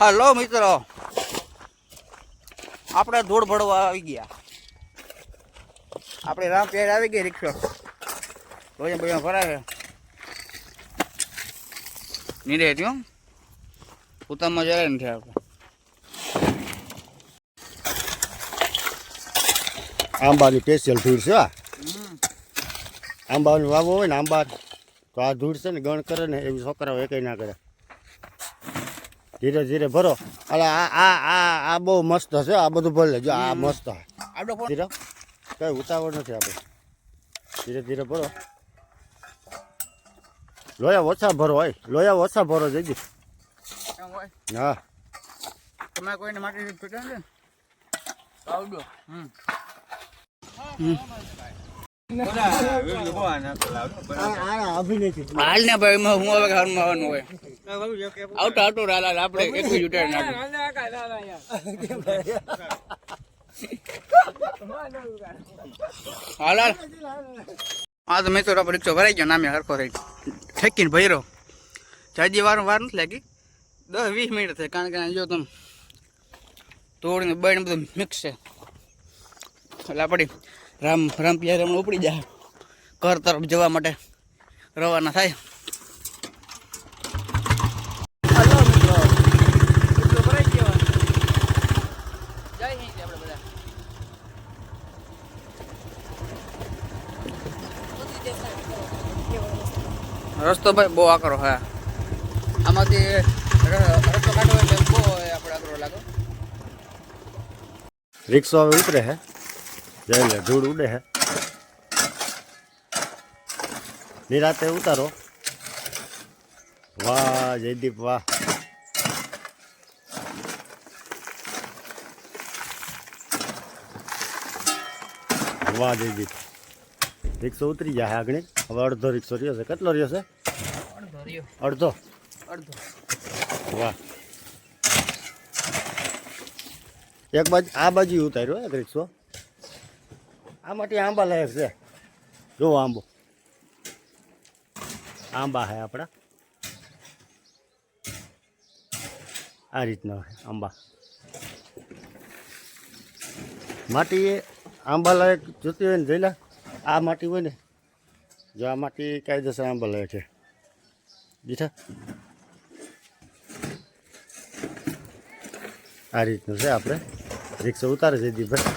Hello મિત્રો. આપણે ધૂળ ભરવા આવી ગયા. આપણે રામ પેર આવી ગઈ રિક્ષો. ભોજન ભોજન ભરાવે. નીરે થયો પોતામાં જરાય નથી આપણે આંબાની સ્પેશિયલ ધૂળ છે આ આંબાનું વાવો હોય ને આંબા તો આ ધૂળ છે ને ગણ કરે ને એવી છોકરાઓ એકેય ના કરે. ધીરે ધીરે ભરો. અલા આ આ આ આ બહુ મસ્ત હશે આ બધું ભરી લેજો. આ મસ્ત. આપણો ધીરે. કઈ ઉતાવળ નથી આપણે. ધીરે ધીરે ભરો. લોયા ઓછા ભરો હોય લોયા ઓછા ભરો જઈ કેમ હા. તમે કોઈને માટે ફીટા આવડો હમ. હાલ ને ભાઈ હું હવે ઘરમાં આવવાનું હોય. આવતો આવતો હાલ આપણે એક જ ઉતારી નાખીએ હાલ હા તો મિત્રો આપણે રિક્ષો ભરાઈ ગયો નામે હરખો થઈ ઠેકીને ભૈરો જાજી વાર વાર નથી લાગી. દસ વીસ મિનિટ થઈ કારણ કે જો તમે તોડીને બળીને બધું મિક્સ છે. એટલે આપણી રામ રામ પિયા રમણ ઉપડી જાય. ઘર તરફ જવા માટે રવાના થાય. રસ્તો ભાઈ બહુ આકરો હા આમાંથી રસ્તો કાઢવો એટલે બહુ આપણે આકરો લાગો. રિક્ષો હવે ઉતરે હે જઈને ધૂળ ઉડે હે નિરાતે ઉતારો. વાહ, જયદીપ, વાહ. વાહ, જયદીપ. રિક્ષો ઉતરી જાય આગળ. હવે અડધો રિક્ષો રહ્યો છે. કેટલો રહ્યો છે? અડધો અડધો? વાહ. એક બાજુ આ બાજુ ઉતાર્યો એક રિક્ષો. આ માટે આંબા લાયક છે. જો આંબો. આંબા હે આપણા. આ રીતના આંબા. માટી એ આંબા લાયક જોતી હોય ને જોઈ લે આ માટી હોય ને જો આ માટી કાયદેસર આંબા લાયક છે. બીઠા આ રીતનું છે આપણે. રિક્ષા ઉતારે છે દીપભાઈ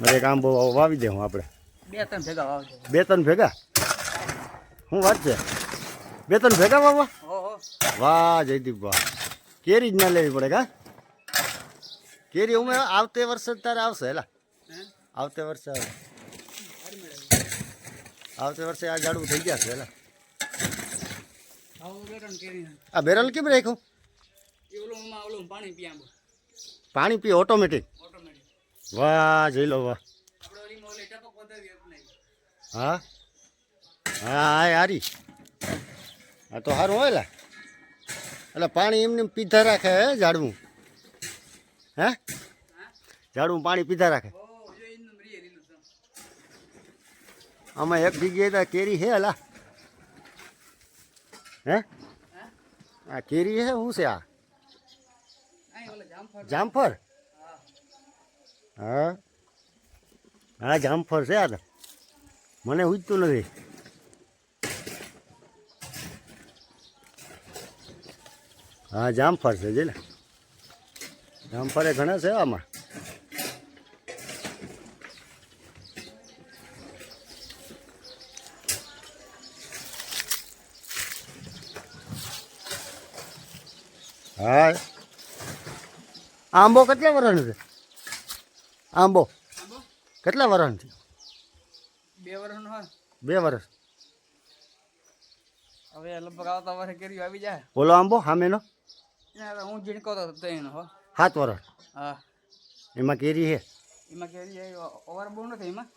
મારે એક આંબો વાવી દે હું આપણે. બે ત્રણ ભેગા વાવજો. બે ત્રણ ભેગા? શું વાત છે? બે ત્રણ ભેગા વાવવા? વાહ જયદીપ વાહ. કેરી જ ના લેવી પડે કા? કેરી ઉમે આવતે વર્ષે તારે આવશે હેલા. આવતે વર્ષે આવે આવતે વર્ષે આ ઝાડવું થઈ ગયા છે કેરી આ બેરલ કેમ રાખ્યું? પાણી પી ઓટોમેટિક? વાહ જઈ લો વાહ હા? હા હા હારી. હા તો સારું હોય એટલે પાણી એમને એમ પીધા રાખે હે ઝાડવું? હે? ઝાડવું પાણી પીધા રાખે. આમાં એક જગ્યાએ તો કેરી હે લા હે? આ કેરી હે શું છે આ? જામફળ. હા હા. હા જામફળ છે આ તો. મને ઉજતું નથી. હા જામફળ છે જે ને જામફળે ઘણા છે આમાં. હા આંબો કેટલા વરણ છે? આંબો. આંબો કેટલા વરણ છે? બે વરણ હોય. બે વર્ષ હવે લગભગ આવતા વર્ષે કેરી આવી જાય. ઓલો આંબો સામેનો હું ઝીણકો તો એનો હો. સાત વર્ષ હા. એમાં કેરી છે? એમાં કેરી ઓવર બહુ નથી એમાં?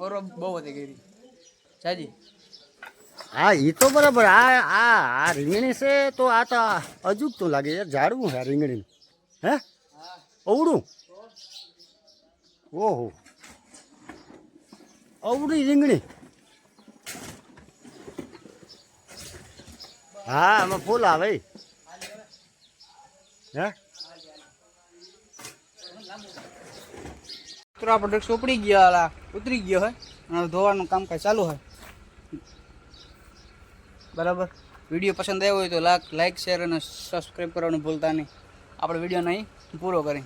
ઓવર બહુ હતી કેરી. સાજી હા એ તો બરાબર. આ આ આ રીંગણી છે તો આ તો અજુગતું લાગે યાર ઝાડવું છે આ રીંગણીનું. હે? અવડું ઓહો. અવડી રીંગણી. હા, આમાં ફૂલ આવે હે? મિત્રો, આપણો ટ્રેક્ટર ઉપડી ગયા ઉતરી ગયો હોય અને ધોવાનું કામકાજ ચાલુ હોય બરાબર? વીડિયો પસંદ આવ્યો હોય તો લાઈક શેર અને સબસ્ક્રાઈબ કરવાનું ભૂલતા નહીં. આપણે વિડીયોને અહીં પૂરો કરી